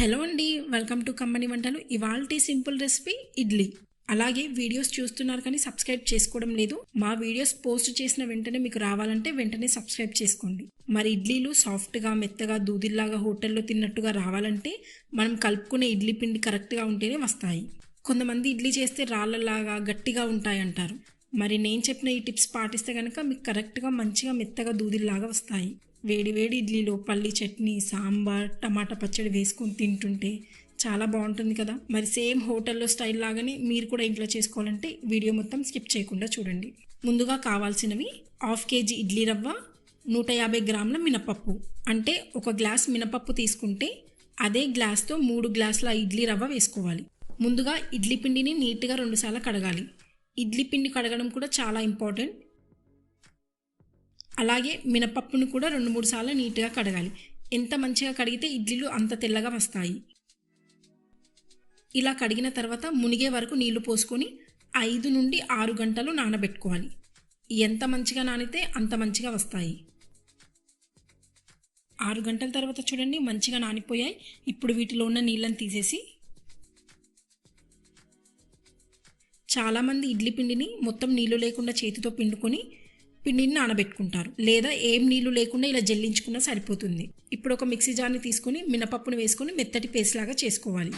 Hello అండి welcome to company వంటలు ఇవాల్టి సింపుల్ రెసిపీ ఇడ్లీ. అలాగే వీడియోస్ చూస్తున్నారు కానీ సబ్స్క్రైబ్ చేసుకోవడం లేదు. మా వీడియోస్ పోస్ట్ చేసిన వెంటనే మీకు రావాలంటే వెంటనే సబ్స్క్రైబ్ చేసుకోండి. మరి ఇడ్లీలు సాఫ్ట్గా మెత్తగా దూదిల్లాగా హోటల్లో తిన్నట్టుగా రావాలంటే మనం కలుపుకునే ఇడ్లీ పిండి కరెక్ట్గా ఉంటేనే వస్తాయి. కొంతమంది ఇడ్లీ చేస్తే రాళ్ళలాగా గట్టిగా ఉంటాయి అంటారు. మరి నేను చెప్పిన ఈ టిప్స్ పాటిస్తే కనుక మీకు కరెక్ట్గా మంచిగా మెత్తగా దూదిల్లాగా వస్తాయి. వేడి వేడి ఇడ్లీలో పల్లి చట్నీ సాంబార్ టమాటా పచ్చడి వేసుకొని తింటుంటే చాలా బాగుంటుంది కదా. మరి సేమ్ హోటల్లో స్టైల్ లాగానే మీరు కూడా ఇంట్లో చేసుకోవాలంటే వీడియో మొత్తం స్కిప్ చేయకుండా చూడండి. ముందుగా కావాల్సినవి హాఫ్ కేజీ ఇడ్లీ రవ్వ నూట యాభై గ్రాముల మినపప్పు. అంటే ఒక గ్లాస్ మినపప్పు తీసుకుంటే అదే గ్లాస్తో మూడు గ్లాసుల ఇడ్లీ రవ్వ వేసుకోవాలి. ముందుగా ఇడ్లీ పిండిని నీట్గా రెండుసార్లు కడగాలి. ఇడ్లీ పిండి కడగడం కూడా చాలా ఇంపార్టెంట్. అలాగే మినపప్పును కూడా రెండు మూడు సార్లు నీట్గా కడగాలి. ఎంత మంచిగా కడిగితే ఇడ్లీలు అంత తెల్లగా వస్తాయి. ఇలా కడిగిన తర్వాత మునిగే వరకు నీళ్ళు పోసుకొని ఐదు నుండి ఆరు గంటలు నానబెట్టుకోవాలి. ఎంత మంచిగా నానితే అంత మంచిగా వస్తాయి. ఆరు గంటల తర్వాత చూడండి మంచిగా నానిపోయాయి. ఇప్పుడు వీటిలో ఉన్న నీళ్ళని తీసేసి చాలామంది ఇడ్లీ పిండిని మొత్తం నీళ్ళు లేకుండా చేతితో పిండుకొని పిండిని నానబెట్టుకుంటారు లేదా ఏం నీళ్ళు లేకుండా ఇలా జల్లించుకున్నా సరిపోతుంది. ఇప్పుడు ఒక మిక్సీ జార్ని తీసుకొని మినపప్పును వేసుకొని మెత్తటి పేస్ట్ లాగా చేసుకోవాలి.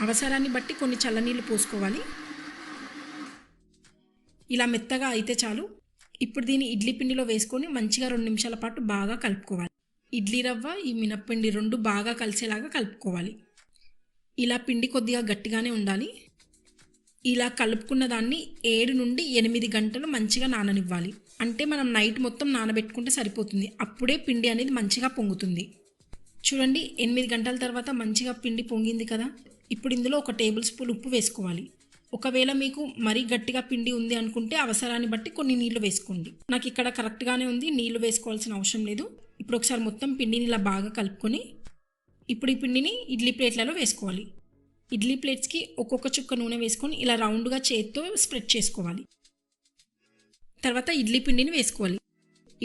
అవసరాన్ని బట్టి కొన్ని చల్లనీళ్ళు పోసుకోవాలి. ఇలా మెత్తగా అయితే చాలు. ఇప్పుడు దీన్ని ఇడ్లీ పిండిలో వేసుకొని మంచిగా రెండు నిమిషాల పాటు బాగా కలుపుకోవాలి. ఇడ్లీ రవ్వ ఈ మినప్పిండి రెండు బాగా కలిసేలాగా కలుపుకోవాలి. ఇలా పిండి కొద్దిగా గట్టిగానే ఉండాలి. ఇలా కలుపుకున్న దాన్ని ఏడు నుండి ఎనిమిది గంటలు మంచిగా నాననివ్వాలి. అంటే మనం నైట్ మొత్తం నానబెట్టుకుంటే సరిపోతుంది. అప్పుడే పిండి అనేది మంచిగా పొంగుతుంది. చూడండి ఎనిమిది గంటల తర్వాత మంచిగా పిండి పొంగింది కదా? ఇప్పుడు ఇందులో ఒక టేబుల్ స్పూన్ ఉప్పు వేసుకోవాలి. ఒకవేళ మీకు మరీ గట్టిగా పిండి ఉంది అనుకుంటే అవసరాన్ని బట్టి కొన్ని నీళ్ళు వేసుకోండి. నాకు ఇక్కడ కరెక్ట్గానే ఉంది నీళ్ళు వేసుకోవాల్సిన అవసరం లేదు. ఇప్పుడు ఒకసారి మొత్తం పిండిని ఇలా బాగా కలుపుకొని ఇప్పుడు ఈ పిండిని ఇడ్లీ ప్లేట్లలో వేసుకోవాలి. ఇడ్లీ ప్లేట్స్కి ఒక్కొక్క చుక్క నూనె వేసుకొని ఇలా రౌండ్గా చేత్తో స్ప్రెడ్ చేసుకోవాలి. తర్వాత ఇడ్లీ పిండిని వేసుకోవాలి.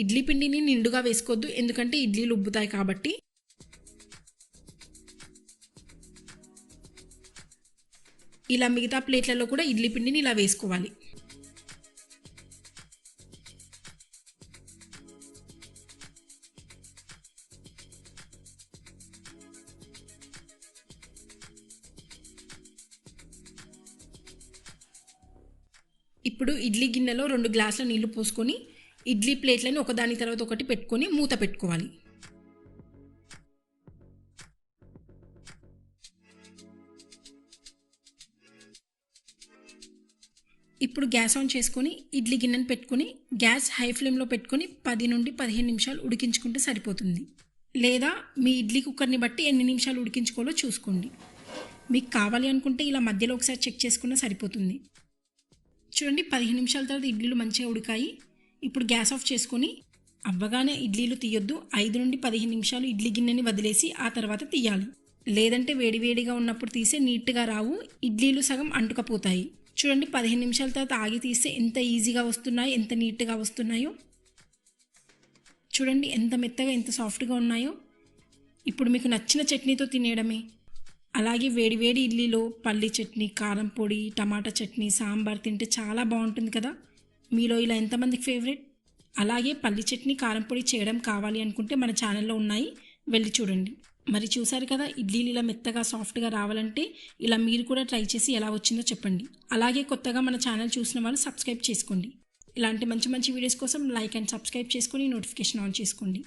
ఇడ్లీ పిండిని నిండుగా వేసుకోవద్దు ఎందుకంటే ఇడ్లీలు ఉబ్బుతాయి కాబట్టి. ఇలా మిగతా ప్లేట్లలో కూడా ఇడ్లీ పిండిని ఇలా వేసుకోవాలి. ఇప్పుడు ఇడ్లీ గిన్నెలో రెండు గ్లాసుల నీళ్ళు పోసుకొని ఇడ్లీ ప్లేట్లను ఒకదాని తర్వాత ఒకటి పెట్టుకొని మూత పెట్టుకోవాలి. ఇప్పుడు గ్యాస్ ఆన్ చేసుకొని ఇడ్లీ గిన్నెను పెట్టుకొని గ్యాస్ హై ఫ్లేమ్లో పెట్టుకొని పది నుండి పదిహేను నిమిషాలు ఉడికించుకుంటే సరిపోతుంది. లేదా మీ ఇడ్లీ కుక్కర్ని బట్టి ఎన్ని నిమిషాలు ఉడికించుకోవాలో చూసుకోండి. మీకు కావాలి అనుకుంటే ఇలా మధ్యలో ఒకసారి చెక్ చేసుకున్నా సరిపోతుంది. చూడండి పదిహేను నిమిషాల తర్వాత ఇడ్లీలు మంచిగా ఉడికాయి. ఇప్పుడు గ్యాస్ ఆఫ్ చేసుకొని అవ్వగానే ఇడ్లీలు తీయొద్దు. ఐదు నుండి పదిహేను నిమిషాలు ఇడ్లీ గిన్నెని వదిలేసి ఆ తర్వాత తీయాలి. లేదంటే వేడివేడిగా ఉన్నప్పుడు తీసే నీట్గా రావు. ఇడ్లీలు సగం అంటుకపోతాయి. చూడండి పదిహేను నిమిషాల తర్వాత ఆగి తీస్తే ఎంత ఈజీగా వస్తున్నాయో ఎంత నీట్గా వస్తున్నాయో. చూడండి ఎంత మెత్తగా ఎంత సాఫ్ట్గా ఉన్నాయో. ఇప్పుడు మీకు నచ్చిన చట్నీతో తినేయడమే. అలాగే వేడివేడి ఇడ్లీలో పల్లి చట్నీ కారం పొడి టమాటా చట్నీ సాంబార్ తింటే చాలా బాగుంటుంది కదా. మీలో ఇలా ఎంతమందికి ఫేవరెట్? అలాగే పల్లి చట్నీ కారం పొడి చేయడం కావాలి అనుకుంటే మన ఛానల్లో ఉన్నాయి. వెళ్ళి చూడండి. మరి చూసారు కదా ఇడ్లీలు ఇలా మెత్తగా సాఫ్ట్గా రావాలంటే ఇలా మీరు కూడా ట్రై చేసి ఎలా వచ్చిందో చెప్పండి. అలాగే కొత్తగా మన ఛానల్ చూసిన వాళ్ళు సబ్స్క్రైబ్ చేసుకోండి. ఇలాంటి మంచి మంచి వీడియోస్ కోసం లైక్ అండ్ సబ్స్క్రైబ్ చేసుకొని నోటిఫికేషన్ ఆన్ చేసుకోండి.